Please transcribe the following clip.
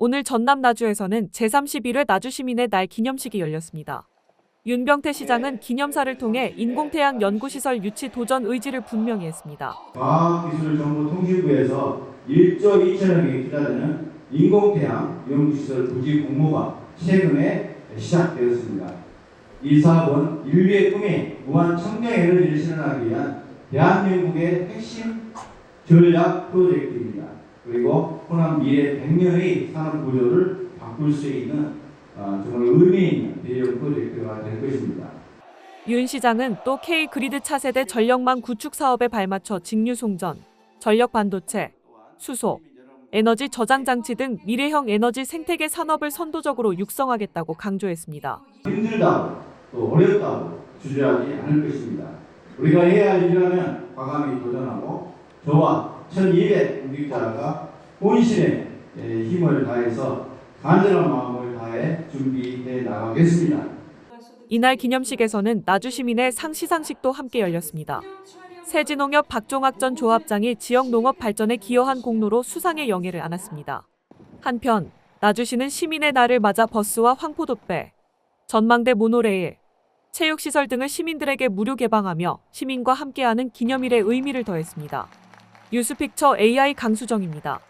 오늘 전남 나주에서는 제31회 나주 시민의 날 기념식이 열렸습니다. 윤병태 시장은 기념사를 통해 인공태양 연구시설 유치 도전 의지를 분명히 했습니다. 과학기술정보통신부에서 1조 2천억이 투자되는 인공태양 연구시설 부지 공모가 최근에 시작되었습니다. 이 사업은 인류의 꿈인 무한 청정 에너지를 실현하기 위한 대한민국의 핵심 전략 프로젝트입니다. 그리고 호남 미래 100년의 산업 구조를 바꿀 수 있는 어, 정말 의미 있는 대형 프로젝트가 될 것입니다. 윤 시장은 또 K 그리드 차세대 전력망 구축 사업에 발맞춰 직류 송전, 전력 반도체, 수소, 에너지 저장 장치 등 미래형 에너지 생태계 산업을 선도적으로 육성하겠다고 강조했습니다. 힘들다고 또 어렵다고 주저하지 않을 것입니다. 우리가 해야 할 일이라면 과감히 도전하고 저와 1200 공직자가 본신의 에, 힘을 다해서 간절한 마음을 다해 준비해 나가겠습니다. 이날 기념식에서는 나주 시민의 상시상식도 함께 열렸습니다. 세진농협 박종학 전 조합장이 지역 농업 발전에 기여한 공로로 수상의 영예를 안았습니다. 한편 나주시는 시민의 날을 맞아 버스와 황포도배, 전망대 모노레일, 체육시설 등을 시민들에게 무료 개방하며 시민과 함께하는 기념일의 의미를 더했습니다. 뉴스픽처 AI 강수정입니다.